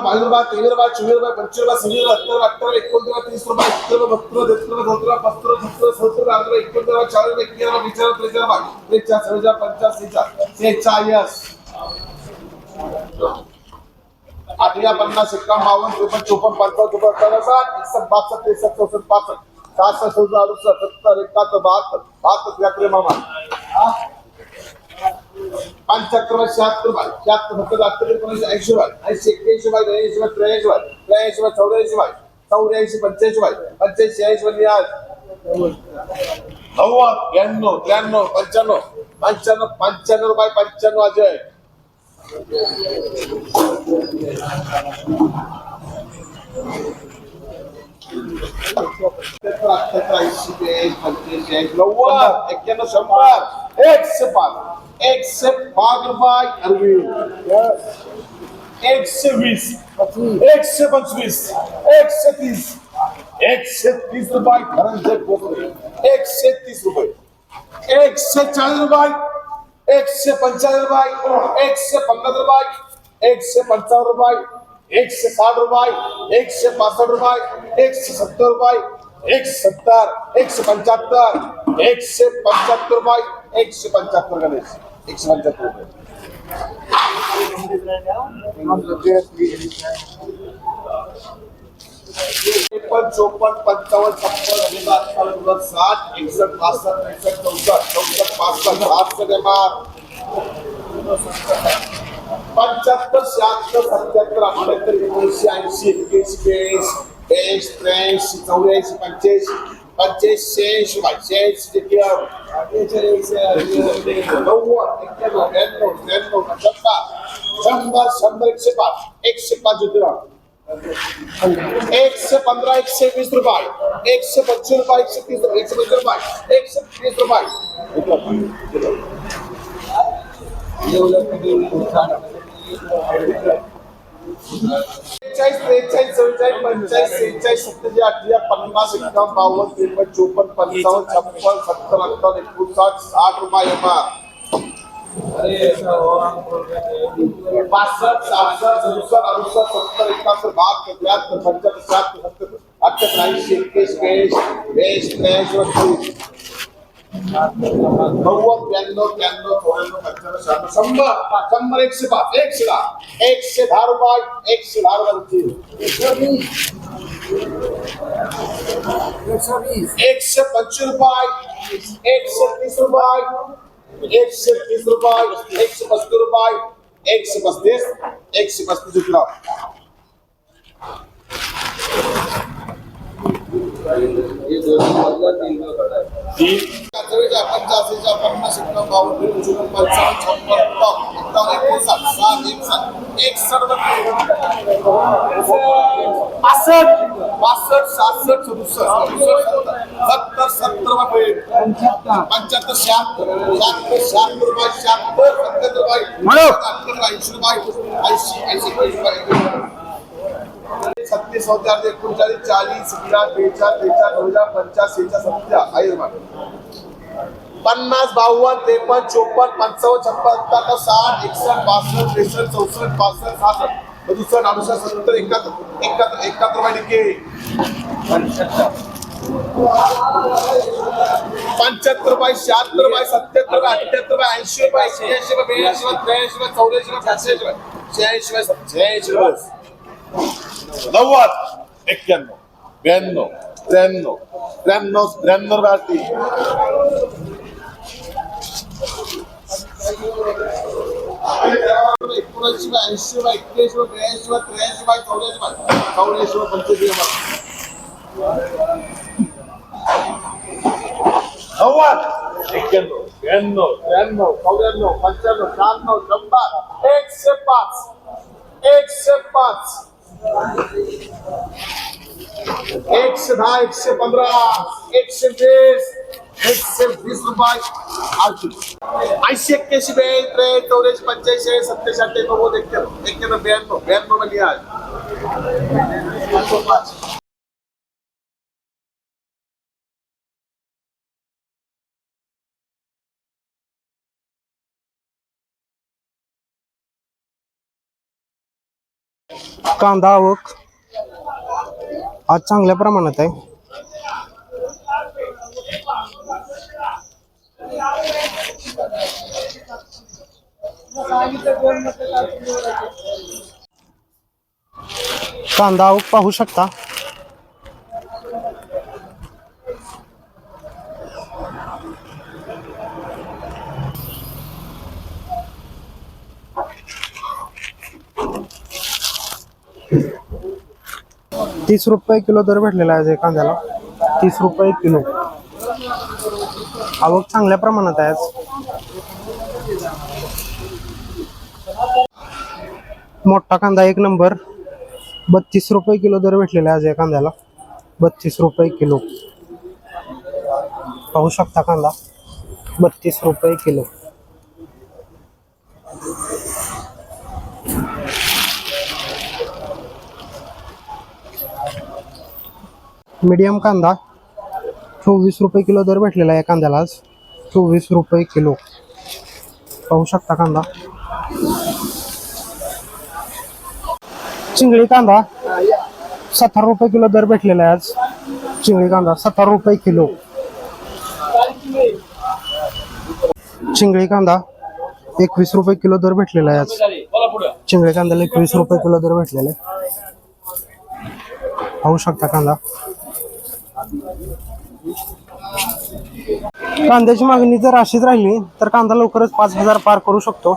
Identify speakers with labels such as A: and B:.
A: बावीस रुपये तेवीस रुपये चोवीस रुपये पंचवीस रुपये सव्वीस रुपये सत्तर रुपये अठ्ठावीस एकोणतीस रुपये तीस रुपये एकतीस रुपये बत्तीस तेहतीस रुपये चौतीस रुपये पस्तीस सत्तर रुपये एकोणतीस रुपये चाळीस रुपये एकवीस रुपये वीस त्रेचाळीस रुपये त्रेचाळीस चव्वेचाळीस पंचाळीस सेहेचाळीस सेहेचाळीस. आठव्या पन्नास एक्कावन्न बावन्न त्रेपन्न चोपन्न पंचावन्न चोपन्न अठ्ठावन्न साठ एकसष्ट बासष्ट त्रेसष्ट चौसष्ट पासष्ट सहासष्ट सदुसष्ट सत्तर एकाहत्तर बहात्तर बहात्तर त्र्याहत्तर मामा पंच्याहत्तर बाय शहात्तर बाय. शहात्तर सत्तर अठ्ठ्याहत्तर एकोणीसशे ऐंशी बाय. ऐंशी एक्क्याऐंशी बाय त्र्याऐंशी बाय त्र्याऐंशी बाय. त्र्याऐंशी बाय चौऱ्याऐंशी बाय. चौऱ्याऐंशी पंच्याऐंशी बाय. पंच्याऐंशी ऐंशी बाय आज नव्वद ब्याण्णव त्र्याण्णव पंच्याण्णव. पंच्याण्णव पंच्याण्णव बाय पंच्याण्णव अजय. अठ्ठ्याहत्तर ऐंशी पंच्याऐंशी ऐंशी नव्वद. एक्क्याण्णव शंभर. एकशे पाच अरविंद एकशे वीस एकशे पंचवीस एकशे तीस एकशे तीस रुपये धनंजय एकशे तीस रुपये एकशे चाळीस रुपये एकशे पंचाळीस रुपये पन्नास रुपये एकशे पंचावन्न रुपये एकशे साठ रुपये एकशे पासष्ट रुपये एकशे सत्तर रुपये एकशे सत्तर एकशे पंच्याहत्तर एकशे पंच्याहत्तर रुपये एकशे पंच्याहत्तर गणेश त्रेपन्न चोपन्न पंचावन्न छप्पन अठ्ठावन्न साठ एकसष्ट पासष्ट त्रेसष्ट चौसष्ट चौसष्ट पासष्ट सहासष्ट मार पंच्याहत्तर शहात्तर सत्याहत्तर अठ्याहत्तर एकोणीसशे ऐंशी एक्क्याऐंशी बेस बेस त्र्याऐंशी चौऱ्याऐंशी पंच्याऐंशी पंच्याऐंशी शहाऐंशी शहाऐंशी नव्वद एक्क्याण्णव ब्याण्णव त्र्याण्णव शंभर शंभर शंभर एकशे पाच एकशे पाच ज्योतिराव एकशे पंधरा एकशे वीस रुपये एकशे पंचवीस रुपये एकशे तीस रुपये एकशे पंचवीस रुपये एकशे तीस रुपये बेचाळीस त्रेचाळीस चव्वेचाळीस पंचेचाळीस सेहेचाळीस सत्तेचाळीस अठ्ठेचाळीस पन्नास एकावन्न बावन्न त्रेपन्न चोपन्न पंचावन्न छप्पन सत्तर अठ्ठावन्न एकोणसाठ साठ रुपये पासष्ट सहासष्ट सदुसष्ट अडुसष्ट सत्तर एकाहत्तर बहात्तर त्र्याहत्तर पंच्याहत्तर शहात्तर सत्तर अठ्ठ्याहत्तर त्र्याऐंशी बत्तीस नव्वद ब्याण्णव त्र्याण्णव चौऱ्याण्णव पंच्याण्णव शहाण्णव शंभर शंभर एकशे पाच एकशे दहा एकशे दहा रुपये एकशे दहा रुपये एकशे पंचवीस रुपये एकशे तीस रुपये एकशे तीस रुपये एकशे पस्तीस रुपये एकशे पस्तीस एकशे पस्तीस रुपये पंचेचाळीस पंच्याऐंशी पन्नास एकावन्न बावन्न चोपन्न पंचावन्न छप्पन एकावन्न पासष्ट पासष्ट सहासष्ट सदुसष्ट सत्तर सत्तर रुपये पंच्याहत्तर शहात्तर शहात्तर शहात्तर रुपये. शहात्तर सत्तर रुपये ऐंशी रुपये ऐंशी ऐंशी रुपये. छत्तीस हजार एकोणचाळीस चाळीस बिरा बेचाळ बेचाळ दोन हजार पंचाळीस सेहेचाळीस सत्तर आहे पन्नास बावन्न त्रेपन्न चोपन्न पंचावन्न छप्पन सत्तावन्न साठ एकसष्ट बासष्ट त्रेसष्ट चौसष्ट पासष्ट सहासष्ट दुसरं अडुसष्ट सत्तर एकाहत्तर एकाहत्तर एकाहत्तर रुपये पंच्याहत्तर रुपये शहात्तर रुपये सत्याहत्तर बाय अठ्याहत्तर रुपये ऐंशी रुपये शहाऐंशी रुपये ब्याऐंशी बाय त्र्याऐंशी बाय चौऱ्याऐंशी बाय पाचशे बाय शहाऐंशी बाय शहाऐंशी बाय. नव्वद एक्क्याण्णव ब्याण्णव त्र्याण्णव त्र्याण्णव त्र्याण्णव राहते एकोणऐंशी बाय ऐंशी बाय एक्क्याऐंशी बाय ब्याऐंशी बाय त्र्याऐंशी बाय चौऱ्याऐंशी बाय चौऱ्याऐंशी बाय पंच्याऐंशी नव्वद एक्क्याण्णव ब्याण्णव त्र्याण्णव चौऱ्याण्णव पंच्याण्णव शहाण्णव शंभर एकशे पाच एकशे पाच एकशे दहा एकशे पंधरा एकशे वीस एकशे वीस रुपये ऐंशी एक्क्याऐंशी बेचाळीस त्रेचाळीस चौऱ्याऐंशी पंच्याऐंशी सत्याऐंशी अठ्ठ्याण्णव नव्वद एक्क्याण्णव एक्क्याण्णव ब्याण्णव ब्याण्णवमध्ये
B: कांदा आवक. आज चांगल्या प्रमाणात आहे. कांदा आवक पाहू शकता. तीस रुपये किलो दर भेटलेला आहे कांद्याला. तीस रुपये किलो. आवक चांगल्या प्रमाणात आहे मोठा कांदा एक नंबर. बत्तीस रुपये किलो दर भेटलेला आहे आज या कांद्याला. बत्तीस रुपये किलो. पाहू शकता कांदा. बत्तीस रुपये किलो. मीडियम कांदा. चोवीस रुपये किलो दर भेटलेला आहे कांद्याला आज. चोवीस रुपये किलो. पाहू शकता कांदा. चिंगळी कांदा. सत्तर रुपये किलो दर भेटलेला आहे आज. चिंगळी कांदा सत्तर रुपये किलो. चिंगळी कांदा एकवीस रुपये किलो दर भेटलेला आहे आज. चिंगळी कांद्याला एकवीस रुपये किलो दर भेटलेला आहे. पाहू शकता कांदा. कांद्याची मागणी जर अशीच राहिली तर कांदा लवकरच पाच हजार पार करू शकतो.